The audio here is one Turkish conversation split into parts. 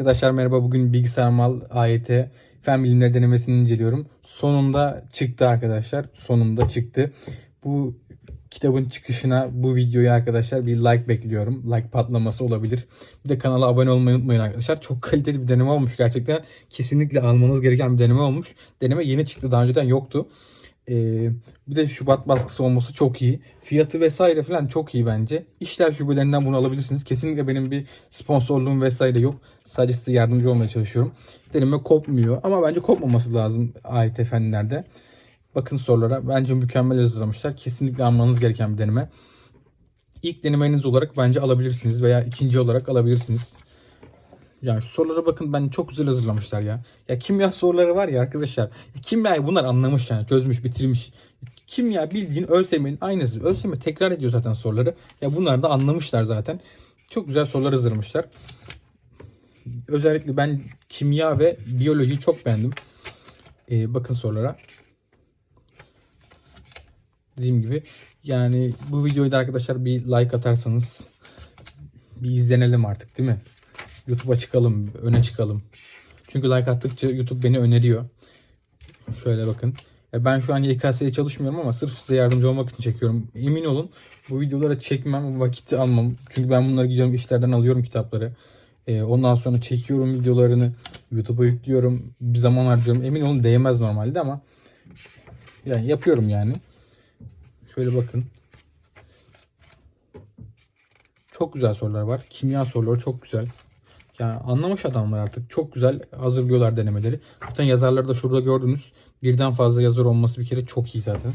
Arkadaşlar merhaba. Bugün bilgisayar mal AYT fen bilimleri denemesini inceliyorum. Sonunda çıktı arkadaşlar. Sonunda çıktı. Bu kitabın çıkışına bu videoyu arkadaşlar bir like bekliyorum. Like patlaması olabilir. Bir de kanala abone olmayı unutmayın arkadaşlar. Çok kaliteli bir deneme olmuş gerçekten. Kesinlikle almanız gereken bir deneme olmuş. Deneme yeni çıktı. Daha önceden yoktu. Ee, bir de Şubat baskısı olması çok iyi. Fiyatı vesaire falan çok iyi bence. İşler şubelerinden bunu alabilirsiniz. Kesinlikle benim bir sponsorluğum vesaire yok. Sadece size yardımcı olmaya çalışıyorum. Deneme kopmuyor ama bence kopmaması lazım AYT fenlerde. Bakın sorulara. Bence mükemmel hazırlamışlar. Kesinlikle almanız gereken bir deneme. İlk denemeniz olarak bence alabilirsiniz veya ikinci olarak alabilirsiniz. Yani şu sorulara bakın ben çok güzel hazırlamışlar ya. Ya kimya soruları var ya arkadaşlar. Ya bunlar anlamış yani çözmüş bitirmiş. Kimya bildiğin ÖSYM'nin aynısı. ÖSYM tekrar ediyor zaten soruları. Ya bunlar da anlamışlar zaten. Çok güzel sorular hazırlamışlar. Özellikle ben kimya ve biyolojiyi çok beğendim. Ee, bakın sorulara. Dediğim gibi yani bu videoyu da arkadaşlar bir like atarsanız bir izlenelim artık değil mi? YouTube'a çıkalım, öne çıkalım. Çünkü like attıkça YouTube beni öneriyor. Şöyle bakın. Ya Ben şu an YKS'ye çalışmıyorum ama sırf size yardımcı olmak için çekiyorum. Emin olun bu videoları çekmem, vakit almam. Çünkü ben bunları gidiyorum işlerden alıyorum kitapları. Ee, ondan sonra çekiyorum videolarını. YouTube'a yüklüyorum. Bir zaman harcıyorum. Emin olun değmez normalde ama yani yapıyorum yani. Şöyle bakın. Çok güzel sorular var. Kimya soruları çok güzel. Yani anlamış adamlar artık. Çok güzel hazırlıyorlar denemeleri. Zaten yazarları da şurada gördünüz. Birden fazla yazar olması bir kere çok iyi zaten.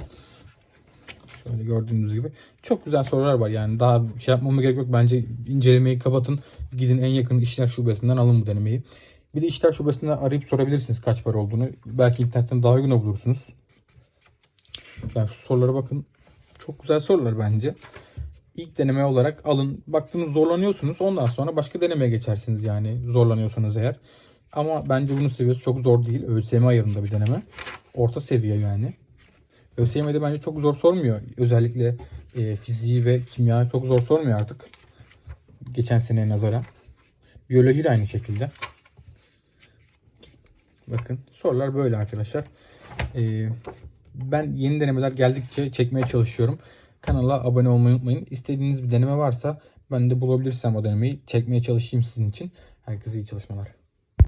Şöyle gördüğünüz gibi. Çok güzel sorular var yani. Daha şey yapmama gerek yok. Bence incelemeyi kapatın. Gidin en yakın işler şubesinden alın bu denemeyi. Bir de işler şubesinden arayıp sorabilirsiniz kaç para olduğunu. Belki internetten daha uygun bulursunuz. Yani şu sorulara bakın. Çok güzel sorular bence ilk deneme olarak alın. Baktınız zorlanıyorsunuz. Ondan sonra başka denemeye geçersiniz yani zorlanıyorsanız eğer. Ama bence bunun seviyesi çok zor değil. ÖSYM ayarında bir deneme. Orta seviye yani. ÖSYM'de bence çok zor sormuyor. Özellikle e, fiziği ve kimya çok zor sormuyor artık. Geçen seneye nazaran. Biyoloji de aynı şekilde. Bakın sorular böyle arkadaşlar. E, ben yeni denemeler geldikçe çekmeye çalışıyorum. Kanala abone olmayı unutmayın. İstediğiniz bir deneme varsa ben de bulabilirsem o denemeyi çekmeye çalışayım sizin için. Herkese iyi çalışmalar.